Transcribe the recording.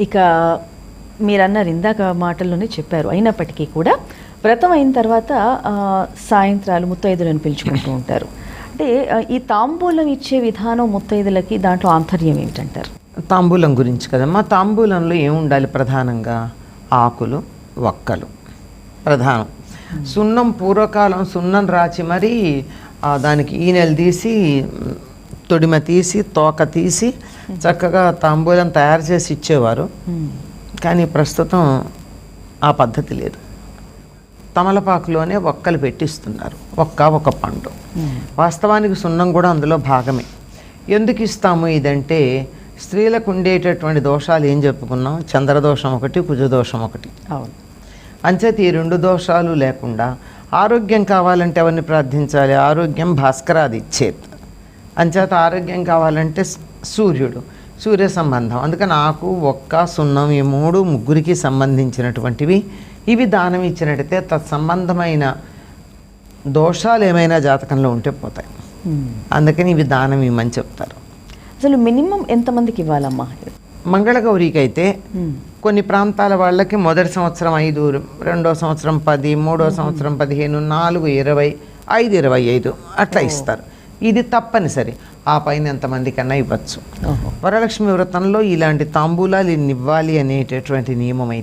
ఇక మీరన్నారు ఇందాక మాటల్లోనే చెప్పారు. అయినప్పటికీ కూడా వ్రతం అయిన తర్వాత సాయంత్రాలు ముత్తైదులను పిలుచుకుంటూ ఉంటారు. అంటే ఈ తాంబూలం ఇచ్చే విధానం ముత్తైదులకి దాంట్లో ఆంతర్యం ఏంటంటారు తాంబూలం గురించి కదమ్మా తాంబూలంలో ఏం ఉండాలి ప్రధానంగా? ఆకులు వక్కలు. ప్రధానం. సున్నం పూర్వకాలం సున్నం రాచి మరీ దానికి ఈనెలు తీసి తొడిమ తీసి తోక తీసి చక్కగా తాంబూలం తయారు చేసి ఇచ్చేవారు. కానీ ప్రస్తుతం ఆ పద్ధతి లేదు. తమలపాకులోనే ఒక్కలు పెట్టిస్తున్నారు. ఒక్క ఒక పండు. వాస్తవానికి సున్నం కూడా అందులో భాగమే. ఎందుకు ఇస్తాము ఇదంటే స్త్రీలకు ఉండేటటువంటి దోషాలు ఏం చెప్పుకున్నాం? చంద్రదోషం ఒకటి కుజదోషం ఒకటి. అవును. అంచేత ఈ రెండు దోషాలు లేకుండా ఆరోగ్యం కావాలంటే ఎవరిని ప్రార్థించాలి? ఆరోగ్యం భాస్కరాది ఇచ్చేత్. అంచేత ఆరోగ్యం కావాలంటే సూర్యుడు సూర్య సంబంధం. అందుకని ఆకు ఒక్క సున్నం ఈ మూడు ముగ్గురికి సంబంధించినటువంటివి. ఇవి దానం ఇచ్చినట్టయితే తత్సంబంధమైన దోషాలు ఏమైనా జాతకంలో ఉంటే పోతాయి. మ్మ్. అందుకని ఇవి దానం ఇవ్వమని చెప్తారు. అసలు మినిమం ఎంతమందికి ఇవ్వాలమ్మా? మంగళగౌరికి అయితే మ్మ్. కొన్ని ప్రాంతాల వాళ్ళకి మొదటి సంవత్సరం ఐదు రెండో సంవత్సరం పది మూడో సంవత్సరం పదిహేను నాలుగు ఇరవై ఐదు ఇరవై ఐదు అట్లా ఇస్తారు. ఇది తప్పనిసరి. ఆ పైన ఎంతమంది కన్నా ఇవ్వచ్చు వరలక్ష్మి వ్రతంలో ఇలాంటి తాంబూలాలు ఇన్ని ఇవ్వాలి అనేటటువంటి నియమం అయితే